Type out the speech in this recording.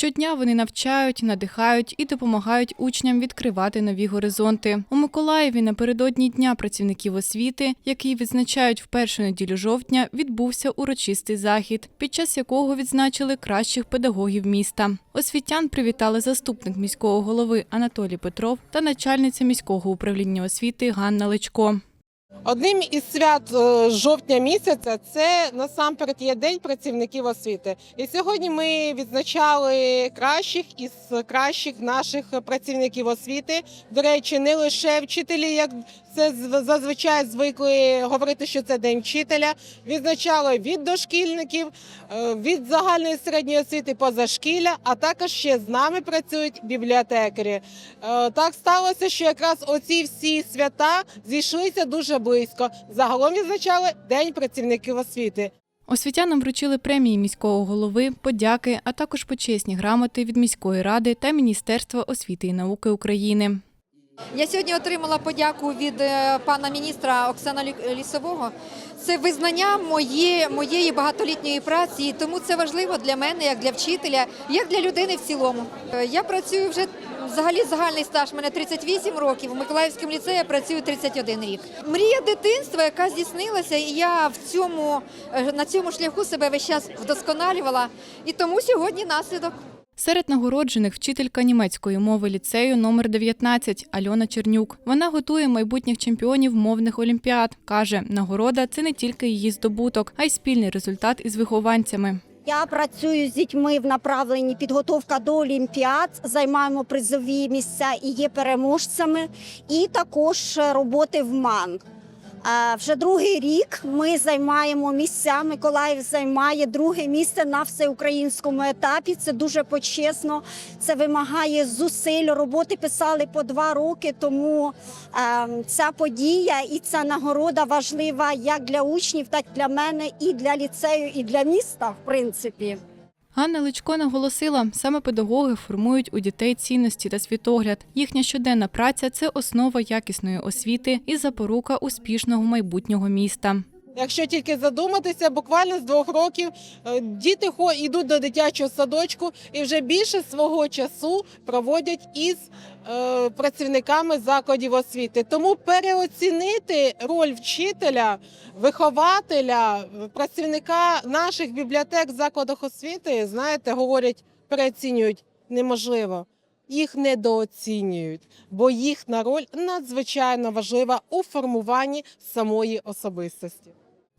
Щодня вони навчають, надихають і допомагають учням відкривати нові горизонти. У Миколаєві напередодні дня працівників освіти, який відзначають в першу неділю жовтня, відбувся урочистий захід, під час якого відзначили кращих педагогів міста. Освітян привітали заступник міського голови Анатолій Петров та начальниця міського управління освіти Ганна Личко. Одним із свят е, жовтня місяця це насамперед є День працівників освіти. І сьогодні ми відзначали кращих із кращих наших працівників освіти. До речі, не лише вчителі, як це зазвичай звикли говорити, що це день вчителя. Відзначали від дошкільників, е, від загальної середньої освіти позашкілля, а також ще з нами працюють бібліотекарі. Е, Так сталося, що якраз оці всі свята зійшлися дуже близько. Загалом відзначали День працівників освіти. Освітянам вручили премії міського голови, подяки, а також почесні грамоти від міської ради та Міністерства освіти і науки України. Я сьогодні отримала подяку від е, пана міністра Оксана Лісового. Це визнання моє, моєї багатолітньої праці, і тому це важливо для мене, як для вчителя, як для людини в цілому. Е, Я працюю вже взагалі загальний стаж. у мене 38 років. У Миколаївському ліцеї я працюю 31 рік. Мрія дитинства, яка здійснилася, і я в цьому е, на цьому шляху себе весь час вдосконалювала. І тому сьогодні наслідок. Серед нагороджених вчителька німецької мови ліцею номер 19 Альона Чернюк. Вона готує майбутніх чемпіонів мовних олімпіад. Каже, нагорода це не тільки її здобуток, а й спільний результат із вихованцями. Я працюю з дітьми в направленні підготовка до олімпіад, займаємо призові місця і є переможцями, і також роботи в МАН. Вже другий рік ми займаємо місця. Миколаїв займає друге місце на всеукраїнському етапі. Це дуже почесно. Це вимагає зусиль. Роботи писали по два роки. Тому е, ця подія і ця нагорода важлива як для учнів, так і для мене, і для ліцею, і для міста, в принципі. Ганна Личко наголосила, саме педагоги формують у дітей цінності та світогляд. Їхня щоденна праця це основа якісної освіти і запорука успішного майбутнього міста. Якщо тільки задуматися, буквально з двох років е, діти йдуть до дитячого садочку і вже більше свого часу проводять із е, працівниками закладів освіти. Тому переоцінити роль вчителя, вихователя, працівника наших бібліотек в закладах освіти, знаєте, говорять, переоцінюють неможливо. Їх недооцінюють, бо їхня роль надзвичайно важлива у формуванні самої особистості.